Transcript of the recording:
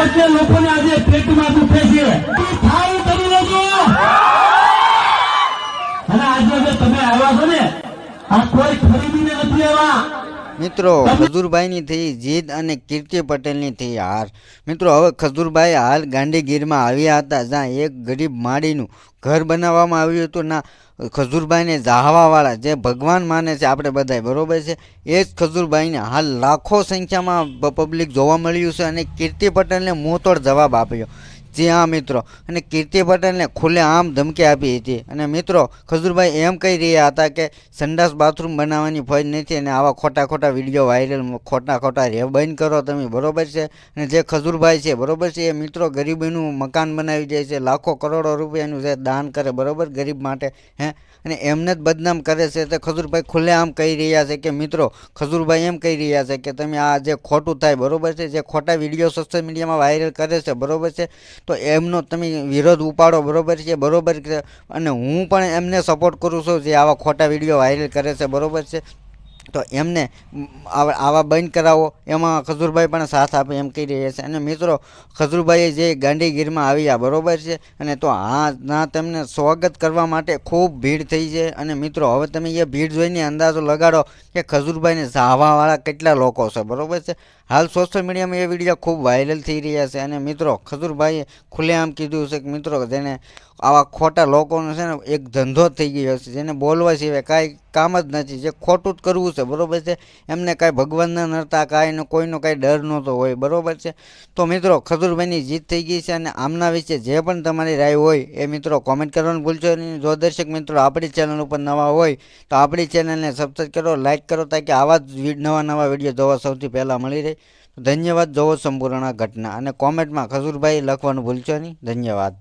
વચ્ચે લોકોને આજે પેટમાં દુખે છે. ખાવું તમે લોકો? અને આજે તમે આવ્યા છો ને, આ કોઈ ખરીદીને નથી આવ્યા. મિત્રો ખજૂરભાઈની થઈ જીત અને કીર્તિ પટેલની થઈ હાર. મિત્રો હવે ખજૂરભાઈ હાલ ગાંધીગીરમાં આવ્યા હતા જ્યાં એક ગરીબ માડીનું ઘર બનાવવામાં આવ્યું હતું. ના ખજૂરભાઈને જાહવાવાળા જે ભગવાન માને છે આપણે બધાય બરોબર છે? એ જ ખજૂરભાઈને હાલ લાખો સંખ્યામાં પબ્લિક જોવા મળ્યું છે અને કીર્તિ પટેલને મોતોડ જવાબ આપ્યો. જી હા, મિત્રો. અને કીર્તિ પટેલને ખુલ્લે આમ ધમકી આપી હતી. અને મિત્રો, ખજૂરભાઈ એમ કહી રહ્યા હતા કે સંડાસ બાથરૂમ બનાવવાની ફજ નથી અને આવા ખોટા ખોટા વીડિયો વાયરલ ખોટા ખોટા રે બંધ કરો તમે, બરોબર છે? અને જે ખજૂરભાઈ છે, બરોબર છે, એ મિત્રો ગરીબીનું મકાન બનાવી જાય છે, લાખો કરોડો રૂપિયાનું જે દાન કરે, બરોબર? ગરીબ માટે, હે? અને એમને જ બદનામ કરે છે. તે ખજૂરભાઈ ખુલ્લે આમ કહી રહ્યા છે કે, મિત્રો, ખજૂરભાઈ એમ કહી રહ્યા છે કે, તમે આ જે ખોટું થાય, બરોબર છે? જે ખોટા વીડિયો સોશિયલ મીડિયામાં વાયરલ કરે છે, બરોબર છે? તો એમનો તમે વિરોધ ઉપાડો, બરોબર છે? બરોબર અને હું પણ એમને સપોર્ટ કરું છું જે આવા ખોટા વીડિયો વાયરલ કરે છે, બરોબર છે? તો એમને આવા બંધ કરાવો. એમાં ખજૂરભાઈ પણ સાથ આપે એમ કહી રહ્યા છે. અને મિત્રો, ખજૂરભાઈએ જે ગાંધીગીરમાં આવ્યા, બરોબર છે? અને તો આ ના તેમને સ્વાગત કરવા માટે ખૂબ ભીડ થઈ છે. અને મિત્રો, હવે તમે એ ભીડ જોઈને અંદાજો લગાડો કે ખજૂરભાઈને ચાહવાવાળા કેટલા લોકો છે, બરાબર છે? હાલ સોશિયલ મીડિયામાં એ વીડિયો ખૂબ વાયરલ થઈ રહ્યા છે અને મિત્રો, ખજૂરભાઈએ ખુલ્લેઆમ કીધું છે કે મિત્રો, જેને આવા ખોટા લોકોનો છે ને એક ધંધો થઈ ગયો છે, જેને બોલવા સિવાય કાંઈ કામ જ નથી, જે ખોટું જ કરવું છે, બરોબર છે? એમને કાંઈ ભગવાનના નડતા કાંઈ કોઈનો કાંઈ ડર નહોતો હોય, બરોબર છે? તો મિત્રો, ખજૂરભાઈની જીત થઈ ગઈ છે અને આમના વિશે જે પણ તમારી રાય હોય એ મિત્રો કોમેન્ટ કરવાનું ભૂલશો નહીં. જો દર્શક મિત્રો આપણી ચેનલ ઉપર નવા હોય, તો આપણી ચેનલને સબસ્ક્રાઈબ કરો લાઇક કરો, તાકે આવા જ નવા નવા વીડિયો જોવા સૌથી પહેલાં મળી રહે. ધન્યવાદ. જોવો સંપૂર્ણ ઘટના અને કોમેન્ટમાં ખજૂરભાઈ લખવાનું ભૂલશો નહીં. ધન્યવાદ.